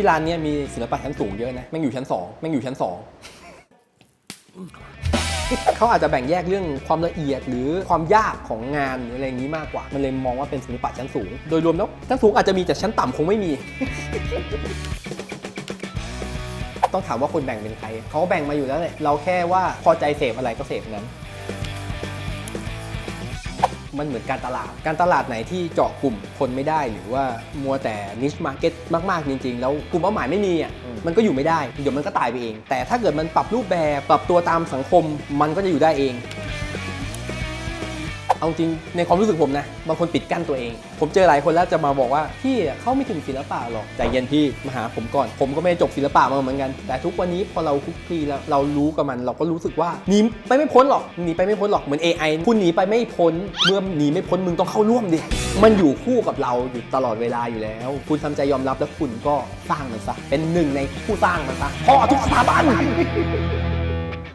ที่ร้านเนี้ยมีศิลปะชั้นสูงเยอะนะแม่งอยู่ชั้นสองแม่งอยู่ชั้นสองเขาอาจจะแบ่งแยกเรื่องความละเอียดหรือความยากของงานหรืออะไรอย่างนี้มากกว่า มันเลยมองว่าเป็นศิลปะชั้นสูง โดยรวมแล้วชั้นสูงอาจจะมีแต่ชั้นต่ำคงไม่มี ต้องถามว่าคนแบ่งเป็นใครเขาก็แบ่งมาอยู่แล้วแหละเราแค่ว่าพอใจเสพอะไรก็เสพนั้น มันเหมือนการตลาด การตลาดไหนที่เจาะกลุ่มคนไม่ได้ หรือว่ามัวแต่ niche market มากๆ จริง ๆ แล้วกลุ่มเป้าหมายไม่มีอะมันก็อยู่ไม่ได้ เดี๋ยวมันก็ตายไปเอง แต่ถ้าเกิดมันปรับรูปแบบปรับตัวตามสังคมมันก็จะอยู่ได้เอง เอาจริงในความรู้สึกผมนะ บางคนปิดกั้นตัวเอง ผมเจอหลายคนแล้วจะมาบอกว่าพี่เข้าไม่ถึงศิลปะหรอกใจเย็นพี่มาหาผมก่อน ผมก็ไม่จบศิลปะมาเหมือนกัน แต่ทุกวันนี้พอเราคุกคีแล้วเรารู้กับมัน เราก็รู้สึกว่าหนีไปไม่พ้นหรอกหนีไปไม่พ้นหรอกเหมือน AI คุณหนีไปไม่พ้นเมื่อหนีไม่พ้นมึงต้องเข้าร่วมดิมันอยู่คู่กับเราอยู่ตลอดเวลาอยู่แล้ว คุณทำใจยอมรับแล้วคุณก็สร้างมันซะเป็นหนึ่งในผู้สร้างมันซะพ่อทุกสถาบัน